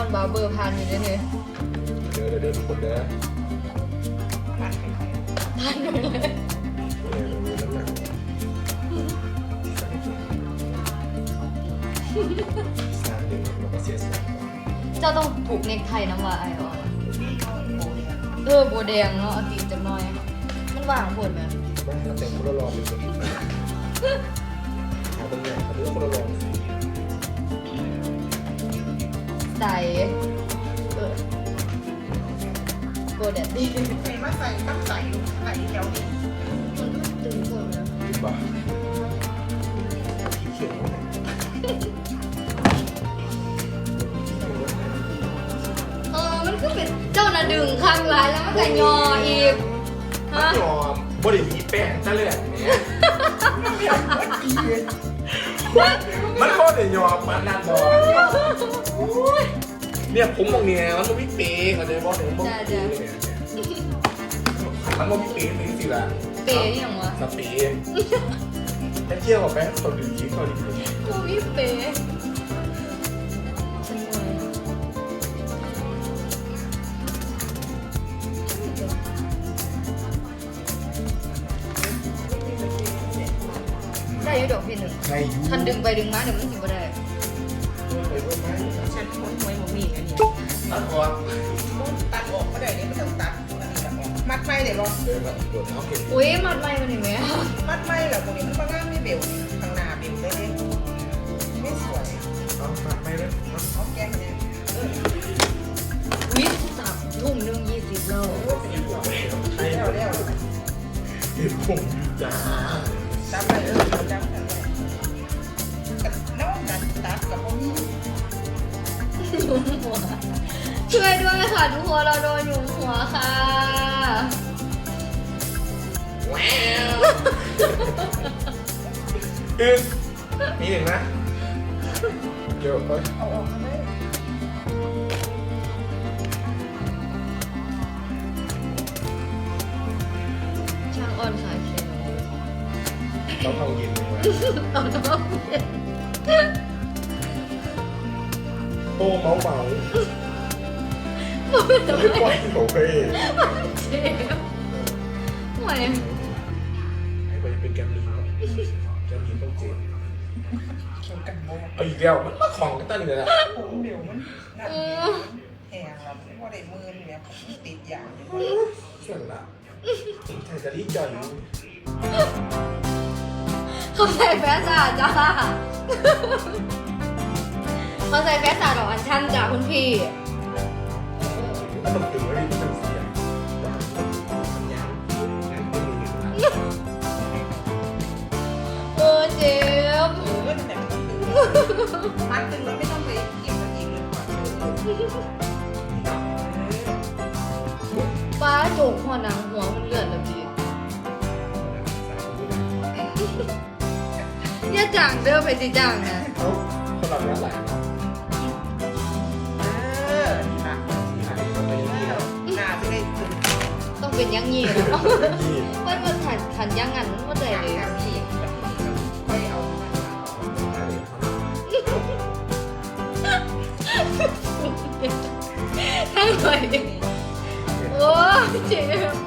อนบาร์เบอร์พันอยู่ด้วยเนี่ยเดี๋ยวเดี๋ยวเดี๋ยวทุกคนเด้อพันไปเลยเดี๋ยวเดี๋ยวน้ำหนักสามหนึ่งแล้วก็เสียสามเจ้าต้องผูกเนคไทน้ำว่าไอออนเออโบแดงเนาะเอาตีนจังน้อย มันว่างปวดไหมมาหาแต่งคนละรอบเลยคนหาตรงไหนหาตัวคนละรอบ ใส่เออโบแดดดี้ใส่มาใส่ตั้งใส่ใส่เดี๋ยวนี้มันก็ตึงปวดนะดีป่ะเขียวเออมันก็เป็นเจ้าน่ะดึงข้างร้ายแล้วมันก็ยออีกมัฮะนยอมบ่ได้มีแป้งซะเลยอันเนี้ยมันบ่ได้ยอมมันนั่นบ่ เนี่ยผมมองเนี่ยมันบ่มีเป๊ะเขาใจบ่เนี่ยมันบ่มีเป๊ะเนี่ยมันบ่มีเป๊ะจริงๆล่ะเปย์นี่หยังวะสเปนไปเที่ยวกับแม่เขาดื่มกินเขาดีเลยโอ้ยเปย์ฉันงงได้อยุดอกพี่หนึ่งในยูคันดึงไปดึงมาเดี๋ยวมันสิบ่ได้ไปเพิ่มไหม ฉันคนหวยหมูมีอันนี้ตัดออกตัดออกก็ได้นี่ไม่ต้องตัดอันนี้ตัดออกมัดไม่เดี๋ยวรอเดินมาโดดเท้าเข็มอุ้ยมัดไม่มันเห็นไหมมัดไม่แหละพวกนี้มันก็ง่ายไม่เบลข้างหน้าเบลได้เลยไม่สวยเอาตัดไปเลยเอาแก้มเนี่ยออวิสามทุ่มหนึ่งยี่สิบแล้วใช่แล้วแล้วเห็นผมจ้าจับไปเออจับกันเลยน้องตัดตัดกับพวกนี้ยุม หัว ช่วยด้วยค่ะทุกคนเราโดนยุมหัวค่ะแววอึ้งมีหนึ่งนะเดี๋ยวไปเอาออกมาเลยช่างอ่อนขาเขียวต้องเอายินเลยเอาน้องเย็น โตเมาเมามันเป็นจะอะไม่ปล่อยโอเคเจ็บทำไมให้ไปเป็นแกมลีครับแกมลีต้องเจ็บกันโบเอาอีกแล้วมันมาของกันตั้งเลยนะผมเบลมันนั่นแหงเราไม่ว่าได้มือเนี่ยผมติดอย่างนี้เชื่อละใช่จะรีบจ่อยเขาใส่แฟซ่าจ้า เขาใส่แฟซ่าดอกอัญชันจ้าคุณพี่มันต้องตื่นไว้ที่มันเสียมันยาไม่มีหนึ่งนะเออเจ็บมัดตึงแล้วไม่ต้องไปก็บมันอีกเลยก่อนป้าโจกหัวหนังหัวมันเลือดแล้วพี่อย่าจ่างเด้อไปสิจ่างนะ ต้องเป็นอยังงี้แล้วที่มันมันขันขันอยังงั้นมันได้หน้าเลยแบบนี้ค่อยเอาทั้งหมดโอ้เจ็บ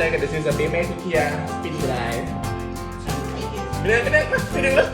นั่นใจกันจะซื้อสเปรย์แม่ทุกเทียสปินไปได้ไม่ได้ไม่ได้ไม่ได้เลย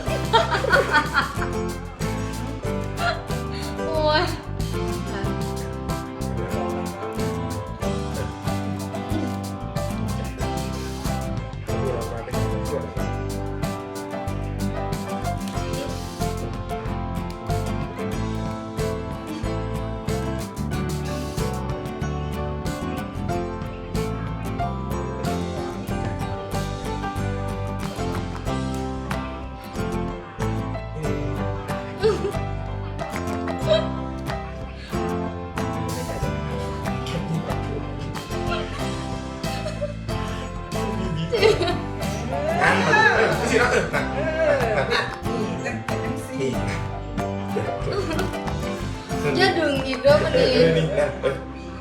อย่าดึงอีกเด้อมันเอนี่อนี่นะเออ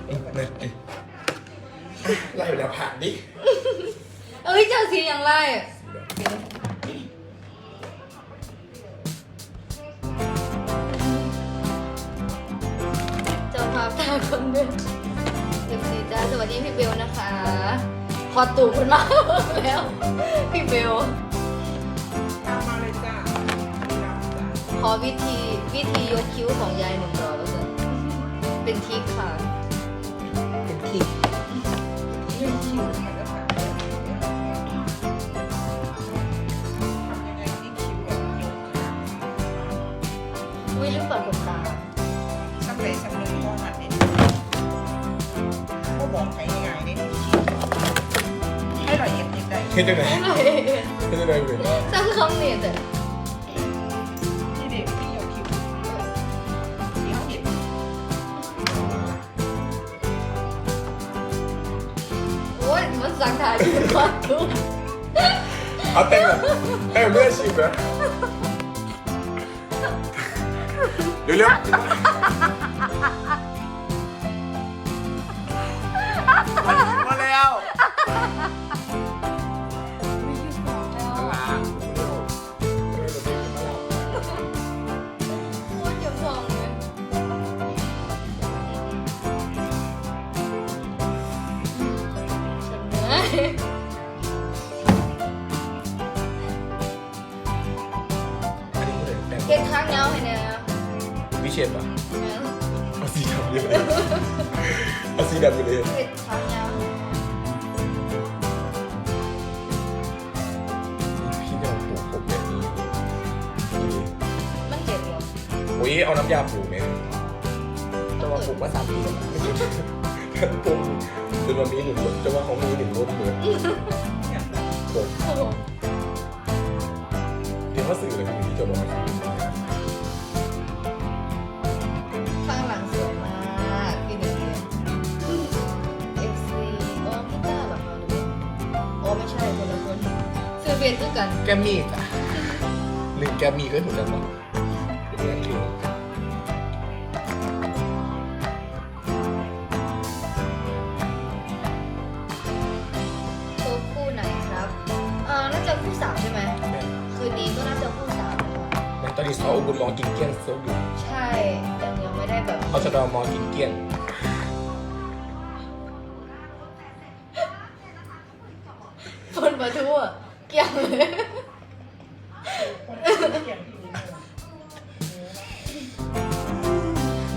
นี่นะเออไล่เวลาผ่านดิเอ้ยเจ้าสีอย่างไรเจ้าภาพตาคนเดิมเอฟซีจ้าสวัสดีพี่เบลนะคะพอตู่คุณมาแล้ว พี่เบล ตามมาเลยจ้ามีรำจ้าขอวิธีวิธียกคิ้วของยายหนึ่งร้อย เปอร์เซ็นต์เป็นทิกค่ะ เป็นทียืดคิ้วมันก็แบบทำยังไงที่คิ้วแบบยกขาอุ้ยลืมปัดขนตาสำเร็จสำเร็จพอหัดเนี่ยก็บอกใครง่ายๆเนี่ยคิ้วให้ละเอียดนิดได้เห็นจังไหนไม่เลยเห็นจังไหนเลยสร้างคำเนี่ยแต่ อ้ยมันสังขารอยู่มากทุกเอ ปะเอาสีดำไปเลยเอาสีดำไปเลยเก็บข้างเงาพี่จะมาปลูกผมแบบนี้มันเจ็บเหรอโอ้ยเอาน้ำยาปลูกเนี่ยจะมาปลูกว่าสามปีแล้วนะไม่ใช่ปลูกจนวันนี้หนึ่งจะว่าเขามีหนึ่งรุ่นเลยอย่างนั้นผมโอ้โหเดี๋ยวเขาสื่อเลยพี่จะบอก เบียร์ซื้อกันแกมมี่จ้ะหนึ่งแกมมี่ก็ถูกกันเนาะเป็นงานคิวโชว์คู่ไหนครับเอ่าน่าจะคู่สามใช่ไหมคืนนี้ก็น่าจะคู่สามนะคะแม่ตอนนี้สาวอุบุญรอกินเกี้ยงโซกอยู่ใช่ยังยังไม่ได้แบบ เขาจะรอมอกินเกี้ยง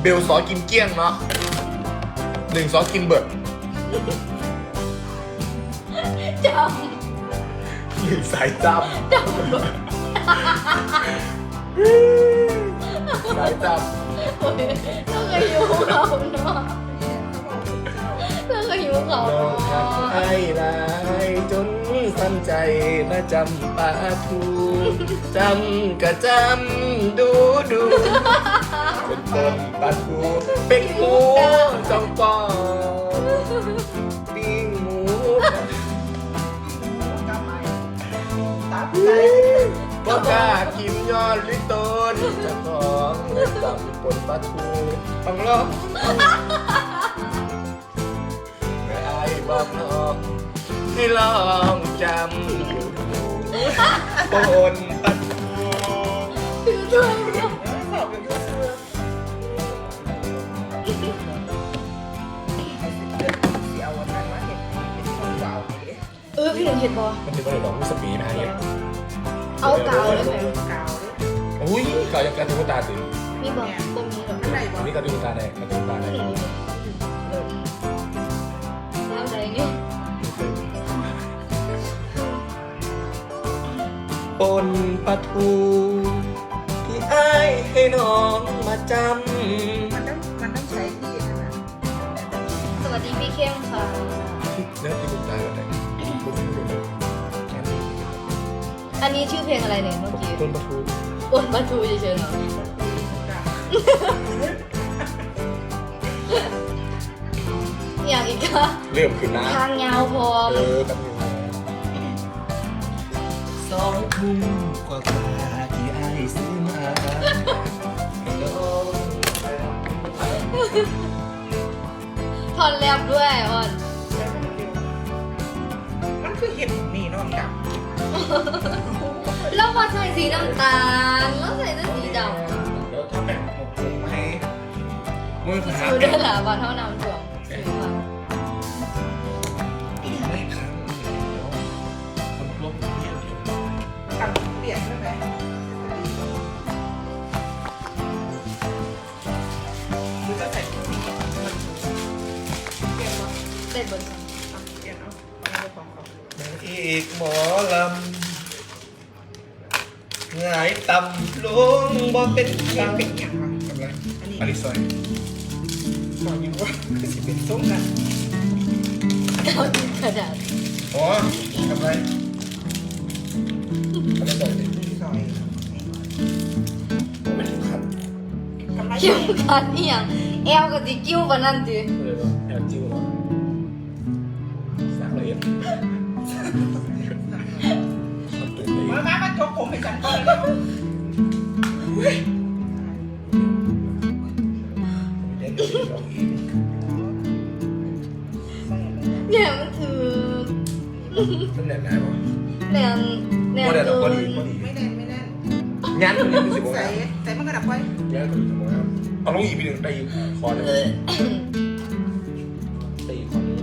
เบลซอกินเกี้ยงเนาะหนึ่งซอกินเบิร์ดจหนึ่งสายจำจำำสายจโอ้ยเราเคยอยู่เขาเนาะเราเคยอยู่เขาำน้องทักเนาะไอ้ลายจนสั้นใจมาจำปาทูจำกะจำดูดู เป็นต้นปลาทูเป็นหมูจองปองปิ้งหมูตับใจบ่กล้ากินยอดลิต้นเจะของเลยจำปนปลาทูฟังร้องแม่ไอ้บอกน้องให้ลองจำดูปนปลา เออพี่หนึ่งเห็นบอมันจะไม่ได้ลองสปีดนะเนี่ยเอากาวได้ไหมกาวเลยอุ้ยกาวยังการตุ๊กตาสิมีบอกตรงนี้เหรอข้างในบอัอนกนี้การตุ๊กตาไหนการตุ๊กตาไหนพี่หนึ่งมีบอกเออแล้วอะไรเนี่ยปนปลาทูที่ไอ้ายให้น้องมาจำ อันนี้ชื่อเพลงอะไรเนี่ยเมื่อกี้ต้นปลาทูบนมาทูเฉยๆเนาะอย่างอีกค่ะเริ่มขึ้นนะทางยาวพร้อมเออแบบนี้สสองทุ่มกว่ากว่าที่ไอ้ายซื้อมาให้น้องไปเอาถอนแลบด้วยออนมันคือเห็ดนี่เนาะกับ แล้วมาใส่สีน้ำตาลแล้วใส่เสื้อสีดำเดี๋ยวถ้าแบ่งหมกหมูมาให้มือขาดูแบ่ด้วงยหล่ะวันเท่าน้ำถ่วงสีฟ้าอีกไม่ครั้งทำครบเนี่ยเดียวกับเปลี่ยนใช่ไหมหรือจะใส่ถุงนี้มันเปลี่ยนเนาะเต้นบนชั้นอะเปลี่ยนเอาเอาไปของเขานางเอกหมอลำหงาย ต่ำลงบ่เป็นเปกลี่ยลานงเป็นอย่างไรทำไรอันนี้อาริซอยบอกอยู่ว่าคือสิเป็นส้มกันเอากระดาษอ๋อทำไรอาริซอยเนี่ยมีซอยนี่ไม่ถึงขั้นทำไรคิ้วคันอีหยังแอลกับดิกิ้วปานนั่นดิเลยว่าแอบจิ้วเหรอสามละเอียด มามามาจกผมให้ฉันก่อนเลยเนี่ยมันถือมันแน่นไหนวะแนนแนนพอได้หรอพอดีนพอดีไม่แน่นไม่แน่นยันตันี้เป็นสิบโมงใส่แล้วใส่มันกระดับไว้ยันตัวนี้สิบโมงแล้วเอาลงอีกปีหนึ่งตีคอเลยตีคอนี้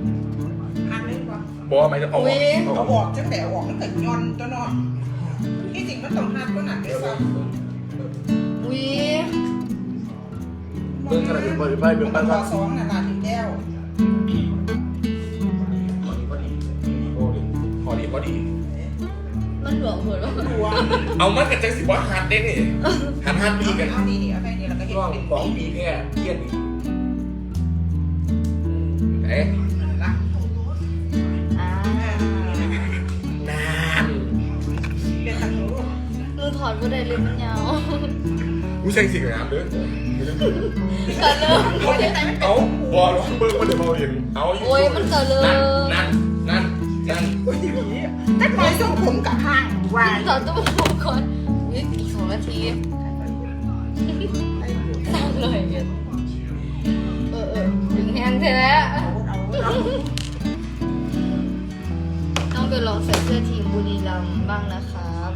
หันเลยดีกว่าบอกว่าไม่ต้องเอาออกเอาเอออออกจังแต่ออกมันกิดย้อนตัวเนอน ที่จริงมันต้องหันก็หนักด้วยซ้อุ้ยำเบิ่งกระดาษเป็นบริบทเป็นมัปันนพว่าอสองน่ะลาถึงแก้วพอดีพอดีโอ้ดีพอดีพอดี มันหลวมหัวแล้วรวมเอามันกับจังสิว่าฮัดได้นี่ฮัดฮัดปีกันเอาดีนี่เอาไปนี่แล้วก็เห็นร่องเป็นสองปีแค่เครียดอีกไหนละ อถอดบ่ได้เลยมันยาวกูใช้สิ่งงามเด้อก็เริ่มโอ้ยแต่ไม่เป็นเอาบอลเบิ่งมันเดี๋ยวมาเห็นเอาโอ้ยมันก็เริ่นั่นมนั่นนั่นนั่นโอ้ยหนีแต่ปล่อยส่งผมกับห้างวายถอดตัวผมก่อนอุ้ยอีกสองนาทีสร้างเลยเออเออถึงแฮงแท้เอาเอาเอาต้องไปลองใส่เสื้อทีมบุรีรัมย์บ้างนะครับ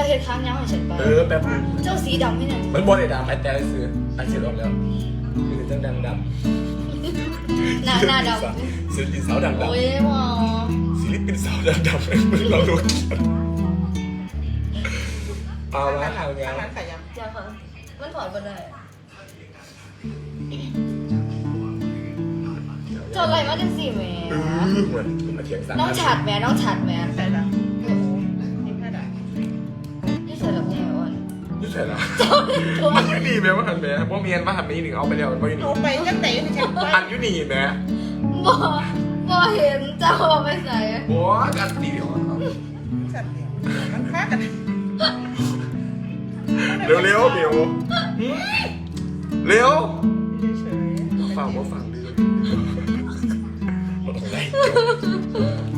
จะเห็นค้างยังให้ฉันไป เออแป๊บนึงเจ้าสีดำไม่เนี่ยมันบอลไอ้ดำไอ้แต่ซื้อไอ้เสียออกแล้วคือจังดังดำหน้าหน้าดศิลปินสาวดังำดโอ้ยว้าวำศิลปินสาวดังดำไอ้มึงเราโดนเอาละเอาทางไงนั้นใส่ยังเจ้าค่ะมันถอดมาได้เจออะไรมาจังสี่แหม่เออเหมือนมาเถียงสามน้องฉัดแหม่น้องฉัดแหม่ใส่ละ ใช่ละมันยูนี่แม่ว่าหันแม่ว่าเมียนมาหันนี้หนึ่งเอาไปแล้วมันว่ายูโทรนี่ไปจังไหนให้ฉันไปอันยูนี่แม่บ่บ่เห็นเจ้าเอาไปใส่โอ้กันดีเดียวสัตว์เดียวมันฆ่ากันเร็วเร็วเดี๋ยวเร็วเฉยๆฟังว่าฟังดีอะไ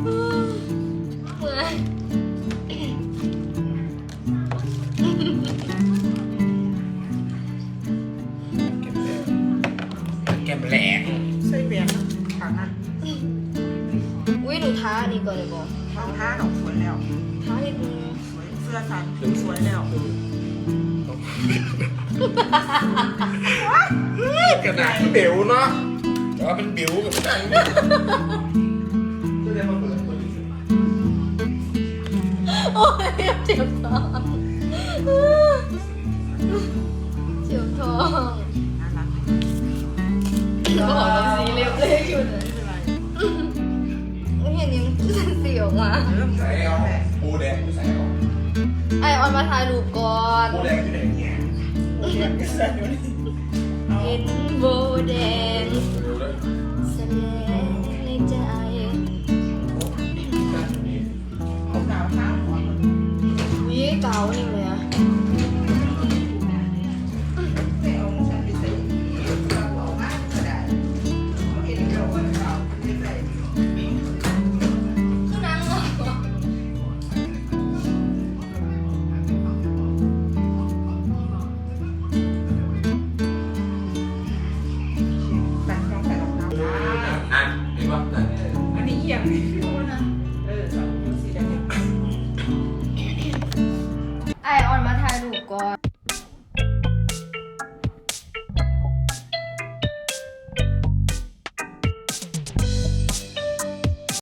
ท้าอันนี้ก่อนเลยบอกรองเท้าดอกสวยแล้วท้านิดนึงสวยเสื้อสันสวยแล้วกระดาษเบลเนาะแต่ว่าเป็นบิวกับไม่ได้ก็เรียกว่าเปิดเปิดโอ้ยเจ็บท้องเจ็บท้องน่ารักบอกเราสีเล็บเลยอยู่นะ สีออกมาเริ่มใส่ใส่เอาเอาแหละปูแดงใส่เอาไอออนมาถ่ายรูปก่อนปูแดงอยู่ไหนเนี่ยเรียนกันเลยอยู่นี่เอาเห็นโบแดงเร็วเลยแสดงในใจเอากาวเท้าก่อนวิเก่านี่